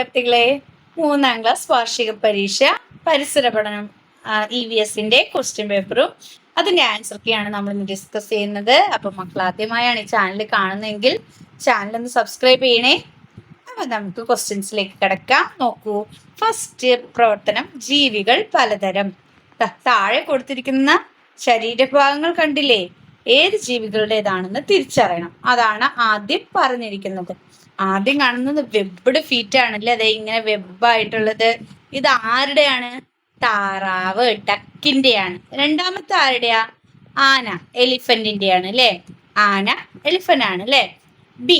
വിദ്യാർത്ഥികളെ മൂന്നാം ക്ലാസ് വാർഷിക പരീക്ഷ പരിസര പഠനം ഇ വി എസിന്റെ ക്വസ്റ്റ്യൻ പേപ്പറും അതിന്റെ ആൻസറൊക്കെയാണ് നമ്മൾ ഇന്ന് ഡിസ്കസ് ചെയ്യുന്നത്. അപ്പൊ മക്കൾ ആദ്യമായാണ് ഈ ചാനൽ കാണുന്നതെങ്കിൽ ചാനൽ ഒന്ന് സബ്സ്ക്രൈബ് ചെയ്യണേ. അപ്പൊ നമുക്ക് ക്വസ്റ്റ്യൻസിലേക്ക് കിടക്കാം. നോക്കൂ. ഫസ്റ്റ് പ്രവർത്തനം ജീവികൾ പലതരം. താഴെ കൊടുത്തിരിക്കുന്ന ശരീരഭാഗങ്ങൾ കണ്ടില്ലേ? ഏത് ജീവികളുടേതാണെന്ന് തിരിച്ചറിയണം. അതാണ് ആദ്യം പറഞ്ഞിരിക്കുന്നത്. ആദ്യം കാണുന്നത് വെബ്ഡ് ഫീറ്റ് ആണല്ലേ അതെ ഇങ്ങനെ വെബായിട്ടുള്ളത് ഇത് ആരുടെയാണ്? താറാവ് ഡക്കിന്റെയാണ് രണ്ടാമത്തെ ആരുടെയാ? ആന എലിഫന്റിന്റെയാണ് അല്ലേ? ആന എലിഫന്റ് ആണ് അല്ലേ? ബി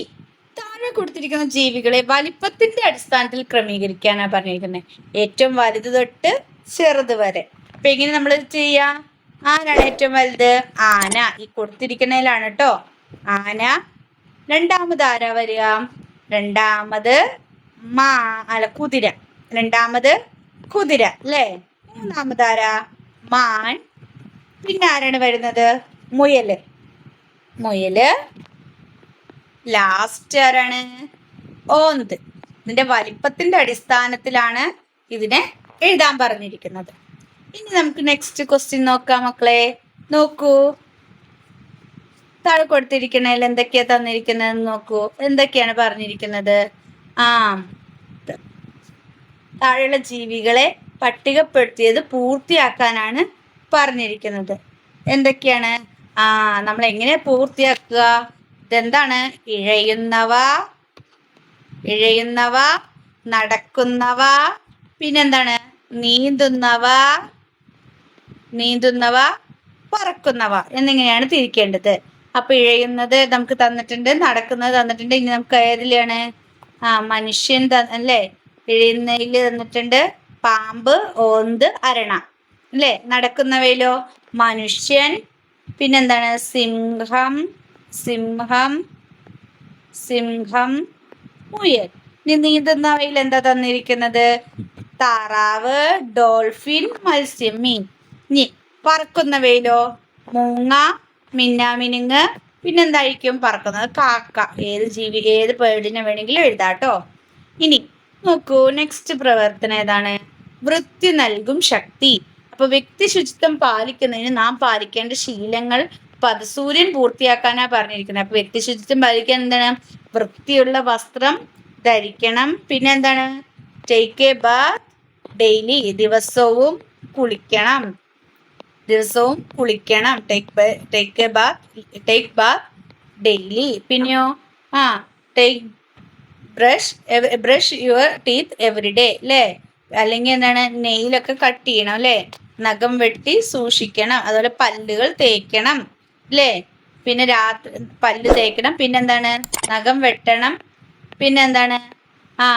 താഴെ കൊടുത്തിരിക്കുന്ന ജീവികളെ വലിപ്പത്തിന്റെ അടിസ്ഥാനത്തിൽ ക്രമീകരിക്കാനാണ് പറഞ്ഞിരിക്കുന്നത് ഏറ്റവും വലുത് തൊട്ട് ചെറുത് വരെ. അപ്പൊ എങ്ങനെ നമ്മൾ ചെയ്യാ? ആരാണ് ഏറ്റവും വലുത്? ആന. ഈ കൊടുത്തിരിക്കുന്നതിലാണ് കേട്ടോ ആന. രണ്ടാമത് ആരാ വരിക? രണ്ടാമത് മാ അല്ല കുതിര. രണ്ടാമത് കുതിര അല്ലേ? മൂന്നാമത് ആരാ? മാൻ. പിന്നെ ആരാണ് വരുന്നത്? മുയൽ. മുയൽ. ലാസ്റ്റ് ആരാണ്? ഓന്ത് ഇതിന്റെ വലിപ്പത്തിന്റെ അടിസ്ഥാനത്തിലാണ് ഇതിനെ എഴുതാൻ പറഞ്ഞിരിക്കുന്നത്. ഇനി നമുക്ക് നെക്സ്റ്റ് ക്വസ്റ്റ്യൻ നോക്കാം മക്കളെ. നോക്കൂ. താഴെ കൊടുത്തിരിക്കണതിൽ എന്തൊക്കെയാ തന്നിരിക്കുന്നത് നോക്കൂ. എന്തൊക്കെയാണ് പറഞ്ഞിരിക്കുന്നത്? ആ താഴെയുള്ള ജീവികളെ പട്ടികപ്പെടുത്തിയത് പൂർത്തിയാക്കാനാണ് പറഞ്ഞിരിക്കുന്നത്. എന്തൊക്കെയാണ്? ആ നമ്മൾ എങ്ങനെ പൂർത്തിയാക്കുക? ഇതെന്താണ്? ഇഴയുന്നവ ഇഴയുന്നവ നടക്കുന്നവ പിന്നെന്താണ്? നീന്തുന്നവ നീന്തുന്നവ പറക്കുന്നവ എന്നിങ്ങനെയാണ് തിരിക്കേണ്ടത്. അപ്പൊ ഇഴയുന്നത് നമുക്ക് തന്നിട്ടുണ്ട് നടക്കുന്നത് തന്നിട്ടുണ്ട്. ഇനി നമുക്ക് ഏതിലാണ്? ആ മനുഷ്യൻ അല്ലേ? ഇഴയുന്നതിൽ തന്നിട്ടുണ്ട് പാമ്പ് ഓന്ത് അരണ. അല്ലേ? നടക്കുന്നവയിലോ? മനുഷ്യൻ. പിന്നെന്താണ്? സിംഹം സിംഹം സിംഹം മുയൽ. ഇനി നീന്തുന്നവയിൽ എന്താ തന്നിരിക്കുന്നത്? താറാവ് ഡോൾഫിൻ മത്സ്യം മീൻ ഇനി പറക്കുന്നവയിലോ മൂങ്ങ മിന്നാമിനുങ്ങ് പിന്നെന്തായിരിക്കും പറക്കുന്നത്? കാക്ക. ഏത് ജീവി ഏത് പേടിനെ വേണമെങ്കിലും എഴുതാട്ടോ. ഇനി നോക്കൂ നെക്സ്റ്റ് പ്രവർത്തനം ഏതാണ്? വൃത്തി നൽകും ശക്തി. അപ്പൊ വ്യക്തി ശുചിത്വം പാലിക്കുന്നതിന് നാം പാലിക്കേണ്ട ശീലങ്ങൾ പദസൂര്യൻ പൂർത്തിയാക്കാനാ പറഞ്ഞിരിക്കുന്നത്. അപ്പൊ വ്യക്തി ശുചിത്വം പാലിക്കാൻ എന്താണ്? വൃത്തിയുള്ള വസ്ത്രം ധരിക്കണം. പിന്നെ എന്താണ് ടേക്ക് എ ബാത്ത് ഡെയിലി ദിവസവും കുളിക്കണം. ദിവസവും കുളിക്കണം. Take take a bath take bath daily പിന്നെയോ? ആ take brush brush your teeth every day അല്ലേ അല്ലെങ്കിൽ എന്താണ്? നെയിലൊക്കെ കട്ട് ചെയ്യണം അല്ലേ നഖം വെട്ടി സൂക്ഷിക്കണം. അതുപോലെ പല്ലുകൾ തേക്കണം അല്ലേ പിന്നെ രാത്രി പല്ല് തേക്കണം. പിന്നെന്താണ് നഖം വെട്ടണം. പിന്നെന്താണ് ആ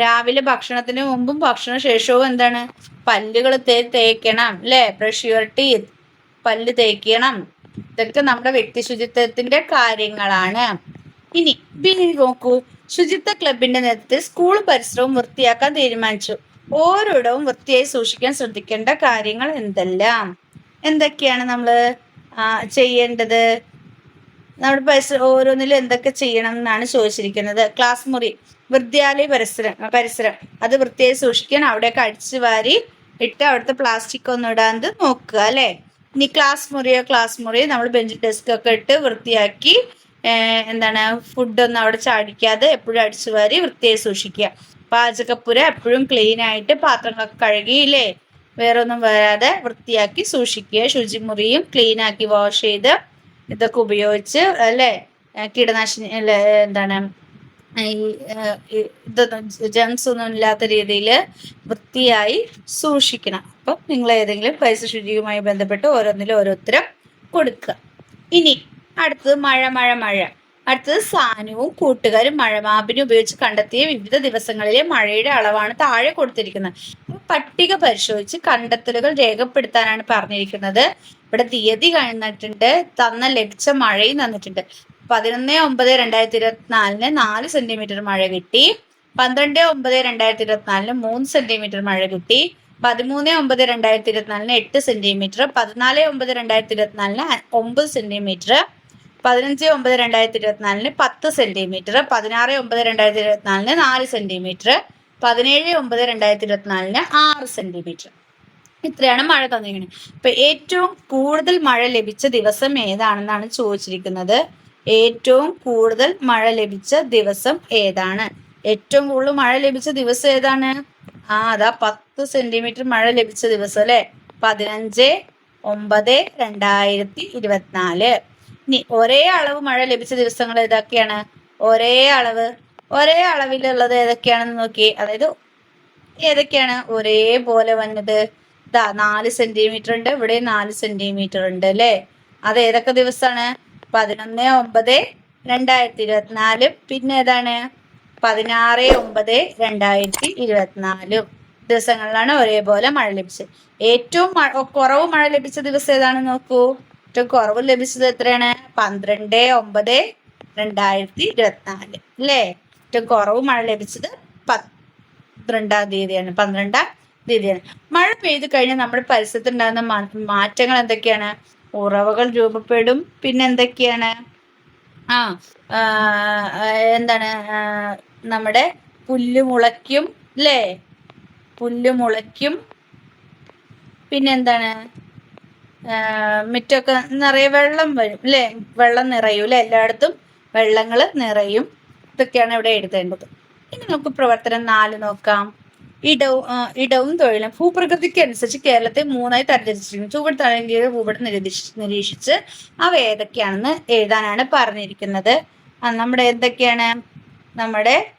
രാവിലെ ഭക്ഷണത്തിന് മുമ്പും ഭക്ഷണ ശേഷവും എന്താണ് പല്ലുകൾ തേക്കണം അല്ലേ ബ്രഷ് യുവർ ടീത്ത് പല്ല് തേക്കണം. ഇതൊക്കെ നമ്മുടെ വ്യക്തി ശുചിത്വത്തിന്റെ കാര്യങ്ങളാണ്. ഇനി പിന്നെ നോക്കൂ. ശുചിത്വ ക്ലബിന്റെ നേതൃത്വത്തിൽ സ്കൂൾ പരിസരവും വൃത്തിയാക്കാൻ തീരുമാനിച്ചു. ഓരോടവും വൃത്തിയായി സൂക്ഷിക്കാൻ ശ്രദ്ധിക്കേണ്ട കാര്യങ്ങൾ എന്തെല്ലാം? എന്തൊക്കെയാണ് നമ്മൾ ചെയ്യേണ്ടത്? നമ്മുടെ പരിസരം ഓരോന്നിലും എന്തൊക്കെ ചെയ്യണം എന്നാണ് ചോദിച്ചിരിക്കുന്നത്. ക്ലാസ് മുറി. വിദ്യാലയ പരിസരം പരിസരം. അത് വൃത്തിയായി സൂക്ഷിക്കണം. അവിടെയൊക്കെ അടിച്ചു വാരി ഇട്ട് അവിടുത്തെ പ്ലാസ്റ്റിക് ഒന്നും ഇടാണ്ട് നോക്കുക അല്ലേ? ഇനി ക്ലാസ് മുറിയോ ക്ലാസ് മുറിയോ നമ്മൾ ബെഞ്ച് ഡെസ്ക് ഒക്കെ ഇട്ട് വൃത്തിയാക്കി എന്താണ് ഫുഡൊന്നും അവിടെ ചാടിക്കാതെ എപ്പോഴും അടിച്ചു വാരി വൃത്തിയായി സൂക്ഷിക്കുക. പാചകപ്പുര എപ്പോഴും ക്ലീൻ ആയിട്ട് പാത്രങ്ങളൊക്കെ കഴുകിയില്ലേ വേറെ ഒന്നും വരാതെ വൃത്തിയാക്കി സൂക്ഷിക്കുക. ശുചിമുറിയും ക്ലീൻ ആക്കി വാഷ് ചെയ്ത് ഇതൊക്കെ ഉപയോഗിച്ച് അല്ലേ? കീടനാശിനി എന്താണ് ഈ ജംസ് ഒന്നും ഇല്ലാത്ത രീതിയിൽ വൃത്തിയായി സൂക്ഷിക്കണം. അപ്പം നിങ്ങൾ ഏതെങ്കിലും പൈസ ശുചിയുമായി ബന്ധപ്പെട്ട് ഓരോന്നിലും ഓരോരുത്തരും കൊടുക്കുക. ഇനി അടുത്തത് മഴ മഴ മഴ. അടുത്തത് സാനുവും കൂട്ടുകാരും മഴമാപിനെ ഉപയോഗിച്ച് കണ്ടെത്തിയ വിവിധ ദിവസങ്ങളിലെ മഴയുടെ അളവാണ് താഴെ കൊടുത്തിരിക്കുന്നത്. പട്ടിക പരിശോധിച്ച് കണ്ടെത്തലുകൾ രേഖപ്പെടുത്താനാണ് പറഞ്ഞിരിക്കുന്നത്. ഇവിടെ തീയതി കഴിഞ്ഞിട്ടുണ്ട് തന്ന ലഭിച്ച മഴയും തന്നിട്ടുണ്ട്. പതിനൊന്ന് ഒമ്പത് രണ്ടായിരത്തി ഇരുപത്തിനാലിന് നാല് സെന്റിമീറ്റർ മഴ കിട്ടി. പന്ത്രണ്ട് ഒമ്പത് രണ്ടായിരത്തി ഇരുപത്തിനാലിന് മൂന്ന് സെന്റിമീറ്റർ മഴ കിട്ടി. പതിമൂന്ന് ഒമ്പത് രണ്ടായിരത്തി ഇരുപത്തിനാലിന് എട്ട് സെന്റിമീറ്റർ പതിനാല് ഒമ്പത് രണ്ടായിരത്തി ഇരുപത്തിനാലിന് ഒമ്പത് സെന്റിമീറ്റർ പതിനഞ്ച് ഒമ്പത് രണ്ടായിരത്തി ഇരുപത്തിനാലിന് പത്ത് സെന്റിമീറ്റർ പതിനാറ് ഒമ്പത് രണ്ടായിരത്തി ഇരുപത്തിനാലിന് നാല് സെന്റിമീറ്റർ പതിനേഴ് ഒമ്പത് രണ്ടായിരത്തി ഇരുപത്തിനാലിന് ആറ് സെന്റിമീറ്റർ ഇത്രയാണ് മഴ തന്നിരിക്കുന്നത്. ഇപ്പൊ ഏറ്റവും കൂടുതൽ മഴ ലഭിച്ച ദിവസം ഏതാണെന്നാണ് ചോദിച്ചിരിക്കുന്നത്? ഏറ്റവും കൂടുതൽ മഴ ലഭിച്ച ദിവസം ഏതാണ്? ഏറ്റവും കൂടുതൽ മഴ ലഭിച്ച ദിവസം ഏതാണ്? ആ അതാ പത്ത് സെന്റിമീറ്റർ മഴ ലഭിച്ച ദിവസം അല്ലെ? പതിനഞ്ച് ഒമ്പത് രണ്ടായിരത്തി ഇരുപത്തിനാല്. ഇനി ഒരേ അളവ് മഴ ലഭിച്ച ദിവസങ്ങൾ ഏതൊക്കെയാണ്? ഒരേ അളവ് ഒരേ അളവിലുള്ളത് ഏതൊക്കെയാണെന്ന് നോക്കി അതായത് ഏതൊക്കെയാണ്? ഒരേപോലെ വന്നത്. ഇതാ നാല് സെന്റിമീറ്റർ ഉണ്ട് ഇവിടെ നാല് സെന്റിമീറ്റർ ഉണ്ട് അല്ലേ? അത് ഏതൊക്കെ ദിവസമാണ്? പതിനൊന്ന് ഒമ്പത് രണ്ടായിരത്തി ഇരുപത്തിനാലും. പിന്നെ ഏതാണ്? പതിനാറ് ഒമ്പത് രണ്ടായിരത്തി ഇരുപത്തിനാലും. ദിവസങ്ങളിലാണ് ഒരേപോലെ മഴ ലഭിച്ചത്. ഏറ്റവും കുറവ് മഴ ലഭിച്ച ദിവസം ഏതാണ് നോക്കൂ? ഏറ്റവും കുറവ് ലഭിച്ചത് എത്രയാണ്? പന്ത്രണ്ട് ഒമ്പത് രണ്ടായിരത്തി ഇരുപത്തിനാല്. അല്ലേ? ഏറ്റവും കുറവ് മഴ ലഭിച്ചത് പന്ത്രണ്ടാം തീയതിയാണ്. പന്ത്രണ്ടാം തീയതിയാണ്. മഴ പെയ്തു കഴിഞ്ഞാൽ നമ്മുടെ പരിസരത്തുണ്ടാകുന്ന മാറ്റങ്ങൾ എന്തൊക്കെയാണ്? ഉറവകൾ രൂപപ്പെടും. പിന്നെ എന്തൊക്കെയാണ്? ആ എന്താണ്? നമ്മുടെ പുല്ല് മുളയ്ക്കും അല്ലേ പുല്ല് മുളയ്ക്കും. പിന്നെന്താണ് മുറ്റൊക്കെ നിറയെ വെള്ളം വരും അല്ലേ വെള്ളം നിറയും എല്ലായിടത്തും വെള്ളങ്ങൾ നിറയും. ഇതൊക്കെയാണ് ഇവിടെ എഴുതേണ്ടത്. ഇനി നമുക്ക് പ്രവർത്തനം നാല് നോക്കാം. ഇടവും ഇടവും തൊഴിലും ഭൂപ്രകൃതിക്ക് അനുസരിച്ച് കേരളത്തെ മൂന്നായി തരംതിരിച്ചിരിക്കുന്നു. ചുവട് തഴങ്കിയ ഭൂപടം നിരീക്ഷി നിരീക്ഷിച്ച് അവ ഏതൊക്കെയാണെന്ന് എഴുതാനാണ് പറഞ്ഞിരിക്കുന്നത്. നമ്മുടെ എന്തൊക്കെയാണ്? നമ്മുടെ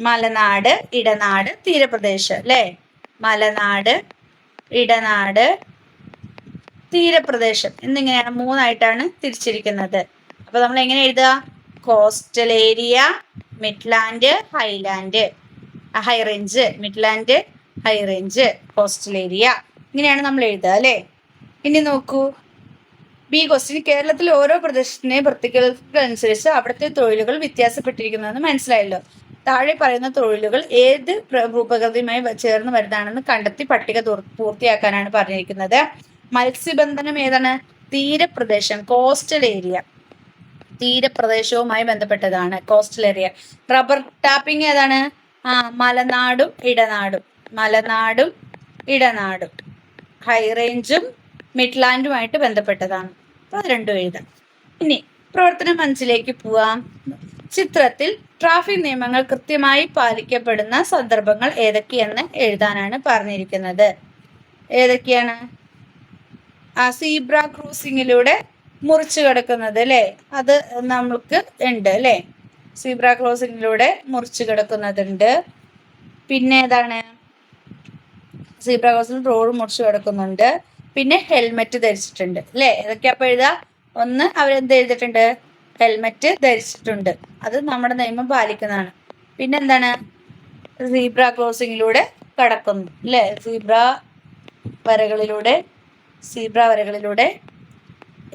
മലനാട് ഇടനാട് തീരപ്രദേശം അല്ലേ? മലനാട് ഇടനാട് തീരപ്രദേശം എന്നിങ്ങനെയാണ് മൂന്നായിട്ടാണ് തിരിച്ചിരിക്കുന്നത്. അപ്പൊ നമ്മൾ എങ്ങനെ എഴുതുക? Coastal area midland highland high range midland high range coastal area ഇങ്ങനെയാണ് നമ്മൾ എഴുതുക അല്ലേ? ഇനി നോക്കൂ. ബി ക്വസ്റ്റ്യൻ കേരളത്തിലെ ഓരോ പ്രദേശത്തിനെയും പ്രത്യേകതകൾക്കനുസരിച്ച് അവിടുത്തെ തൊഴിലുകൾ വ്യത്യാസപ്പെട്ടിരിക്കുന്നതെന്ന് മനസ്സിലായല്ലോ. താഴെ പറയുന്ന തൊഴിലുകൾ ഏത് പ്ര- ഭൂപ്രകൃതിയുമായി ചേർന്ന് വരുന്നതാണെന്ന് കണ്ടെത്തി പട്ടിക പൂർത്തിയാക്കാനാണ് പറഞ്ഞിരിക്കുന്നത്. മത്സ്യബന്ധനം ഏതാണ്? തീരപ്രദേശം കോസ്റ്റൽ ഏരിയ തീരപ്രദേശവുമായി ബന്ധപ്പെട്ടതാണ് കോസ്റ്റൽ ഏരിയ റബ്ബർ ടാപ്പിംഗ് ഏതാണ്? ആ മലനാടും ഇടനാടും. മലനാടും ഇടനാടും. ഹൈ റേഞ്ചും മിഡ്ലാൻഡുമായിട്ട് ബന്ധപ്പെട്ടതാണ്. അപ്പോൾ അത് രണ്ടും എഴുതാം. ഇനി പ്രവർത്തനം അഞ്ചിലേക്ക് പോവാം. ചിത്രത്തിൽ ട്രാഫിക് നിയമങ്ങൾ കൃത്യമായി പാലിക്കപ്പെടുന്ന സന്ദർഭങ്ങൾ ഏതൊക്കെയെന്ന് എഴുതാനാണ് പറഞ്ഞിരിക്കുന്നത്. ഏതൊക്കെയാണ്? ആ സീബ്ര ക്രൂസിങ്ങിലൂടെ മുറിച്ചു കിടക്കുന്നത് അല്ലേ? അത് നമ്മൾക്ക് ഉണ്ട് അല്ലേ? സീബ്ര ക്ലോസിങ്ങിലൂടെ മുറിച്ചു കിടക്കുന്നതുണ്ട്. പിന്നെ ഏതാണ്? സീബ്ര ക്ലോസിൽ റോഡ് മുറിച്ചു കിടക്കുന്നുണ്ട്. പിന്നെ ഹെൽമെറ്റ് ധരിച്ചിട്ടുണ്ട്. അല്ലേ ഇതൊക്കെ അപ്പൊ എഴുതുക ഒന്ന് അവരെന്ത് എഴുതിട്ടുണ്ട് ഹെൽമെറ്റ് ധരിച്ചിട്ടുണ്ട്. അത് നമ്മുടെ നിയമം പാലിക്കുന്നതാണ്. പിന്നെ എന്താണ്? സീബ്ര ക്ലോസിങ്ങിലൂടെ കടക്കുന്നു. അല്ലേ സീബ്ര വരകളിലൂടെ സീബ്ര വരകളിലൂടെ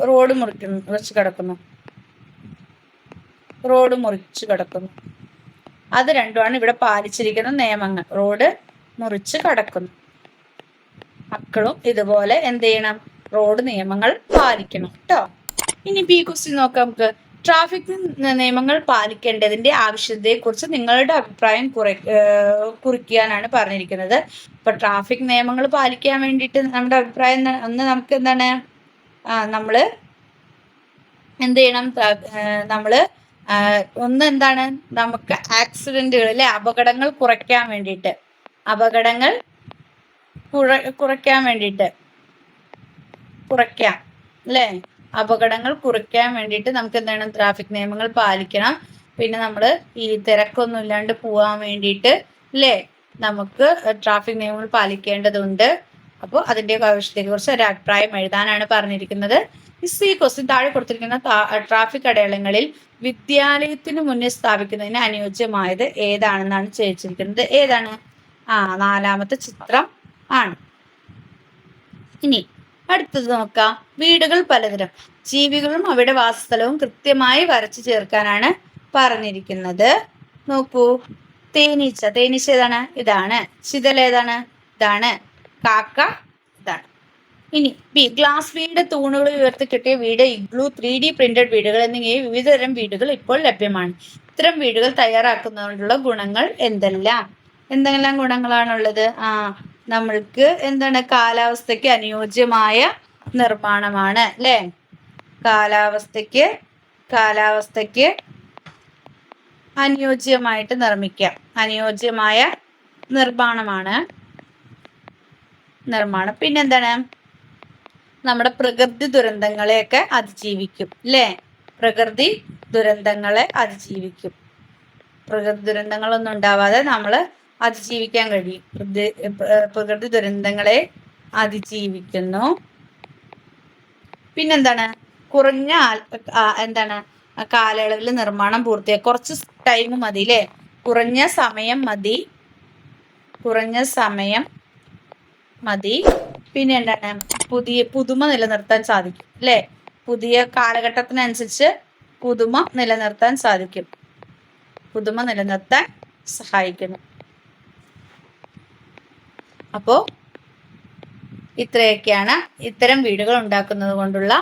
റോഡ് മുറിക്കുന്നു മുറിച്ച് കിടക്കുന്നു. റോഡ് മുറിച്ച് കിടക്കുന്നു. അത് രണ്ടുമാണ് ഇവിടെ പാലിച്ചിരിക്കുന്ന നിയമങ്ങൾ. റോഡ് മുറിച്ച് കടക്കുന്നു. മക്കളും ഇതുപോലെ എന്ത് ചെയ്യണം? റോഡ് നിയമങ്ങൾ പാലിക്കണം കേട്ടോ ഇനി ബി ക്വസ്റ്റ്യൻ നോക്കാം നമുക്ക്. ട്രാഫിക് നിയമങ്ങൾ പാലിക്കേണ്ടതിന്റെ ആവശ്യത്തെ കുറിച്ച് നിങ്ങളുടെ അഭിപ്രായം കുറെ കുറിക്കാനാണ് പറഞ്ഞിരിക്കുന്നത്. ഇപ്പൊ ട്രാഫിക് നിയമങ്ങൾ പാലിക്കാൻ വേണ്ടിയിട്ട് നമ്മുടെ അഭിപ്രായം? ഒന്ന് നമുക്ക് എന്താണ്? ആ നമ്മൾ എന്ത് ചെയ്യണം? നമ്മൾ ഒന്ന് എന്താണ് നമുക്ക് ആക്സിഡന്റുകൾ അല്ലെ അപകടങ്ങൾ കുറയ്ക്കാൻ വേണ്ടിയിട്ട്. അപകടങ്ങൾ കുറ കുറയ്ക്കാൻ വേണ്ടിയിട്ട്. കുറയ്ക്കാം അല്ലേ? അപകടങ്ങൾ കുറയ്ക്കാൻ വേണ്ടിയിട്ട് നമുക്ക് എന്താണ് ട്രാഫിക് നിയമങ്ങൾ പാലിക്കണം. പിന്നെ നമ്മൾ ഈ തിരക്കൊന്നും ഇല്ലാണ്ട് പോകാൻ വേണ്ടിയിട്ട് അല്ലേ? നമുക്ക് ട്രാഫിക് നിയമങ്ങൾ പാലിക്കേണ്ടതുണ്ട്. അപ്പോൾ അതിന്റെ ആവശ്യത്തെക്കുറിച്ച് ഒരു അഭിപ്രായം എഴുതാനാണ് പറഞ്ഞിരിക്കുന്നത്. സി ക്വസ്റ്റ്യൻ താഴെ കൊടുത്തിരിക്കുന്ന ട്രാഫിക് അടയാളങ്ങളിൽ വിദ്യാലയത്തിന് മുന്നിൽ സ്ഥാപിക്കുന്നതിന് അനുയോജ്യമായത് ഏതാണെന്നാണ് ചോദിച്ചിരിക്കുന്നത്. ഏതാണ്? ആ നാലാമത്തെ ചിത്രം ആണ്. ഇനി അടുത്തത് നോക്കാം. വീടുകൾ പലതരം. ജീവികളും അവയുടെ വാസസ്ഥലവും കൃത്യമായി വരച്ചു ചേർക്കാനാണ് പറഞ്ഞിരിക്കുന്നത്. നോക്കൂ. തേനീച്ച. തേനീച്ച ഏതാണ്? ഇതാണ്. ചിതൽ ഏതാണ്? ഇതാണ്. കാക്ക ഇനി ബി ഗ്ലാസ് വീട് തൂണുകൾ ഉയർത്തി കിട്ടിയ വീട് ഇഗ്ലു ത്രീ ഡി പ്രിന്റഡ് വീടുകൾ എന്നിങ്ങനെ വിവിധതരം വീടുകൾ ഇപ്പോൾ ലഭ്യമാണ്. ഇത്തരം വീടുകൾ തയ്യാറാക്കുന്നതിനുള്ള ഗുണങ്ങൾ എന്തെല്ലാം? എന്തെല്ലാം ഗുണങ്ങളാണുള്ളത്? ആ നമ്മൾക്ക് എന്താണ്? കാലാവസ്ഥയ്ക്ക് അനുയോജ്യമായ നിർമ്മാണമാണ് അല്ലേ? കാലാവസ്ഥയ്ക്ക് കാലാവസ്ഥയ്ക്ക് അനുയോജ്യമായിട്ട് നിർമ്മിക്കാം. അനുയോജ്യമായ നിർമ്മാണമാണ്. നിർമ്മാണം. പിന്നെന്താണ്? നമ്മുടെ പ്രകൃതി ദുരന്തങ്ങളെയൊക്കെ അതിജീവിക്കും അല്ലേ പ്രകൃതി ദുരന്തങ്ങളെ അതിജീവിക്കും. പ്രകൃതി ദുരന്തങ്ങളൊന്നും ഉണ്ടാവാതെ നമ്മൾ അതിജീവിക്കാൻ കഴിയും. പ്രകൃതി ദുരന്തങ്ങളെ അതിജീവിക്കുന്നു. പിന്നെന്താണ്? കുറഞ്ഞ എന്താണ്? കാലയളവിൽ നിർമ്മാണം പൂർത്തിയായി കുറച്ച് ടൈം മതി അല്ലേ കുറഞ്ഞ സമയം മതി കുറഞ്ഞ സമയം മതി. പിന്നെ എന്താണ് പുതിയ പുതുമ നിലനിർത്താൻ സാധിക്കും അല്ലേ? പുതിയ കാലഘട്ടത്തിനനുസരിച്ച് പുതുമ നിലനിർത്താൻ സാധിക്കും. പുതുമ നിലനിർത്താൻ സഹായിക്കുന്നു. അപ്പോ ഇത്രയൊക്കെയാണ് ഇത്തരം വീടുകൾ ഉണ്ടാക്കുന്നത് കൊണ്ടുള്ള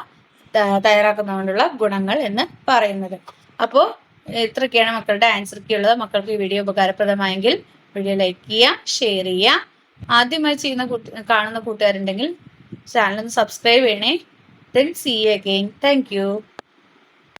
തയ്യാറാക്കുന്നത് കൊണ്ടുള്ള ഗുണങ്ങൾ എന്ന് പറയുന്നത്. അപ്പോൾ ഇത്രയൊക്കെയാണ് മക്കളുടെ ആൻസർ ഉള്ളത്. മക്കൾക്ക് ഈ വീഡിയോ ഉപകാരപ്രദമായെങ്കിൽ വീഡിയോ ലൈക്ക് ചെയ്യുക ഷെയർ ചെയ്യുക ആദ്യമായി ചെയ്യുന്ന കാണുന്ന കൂട്ടുകാരുണ്ടെങ്കിൽ ചാനൽ ഒന്ന് സബ്സ്ക്രൈബ് ചെയ്യണേ. Then C again thank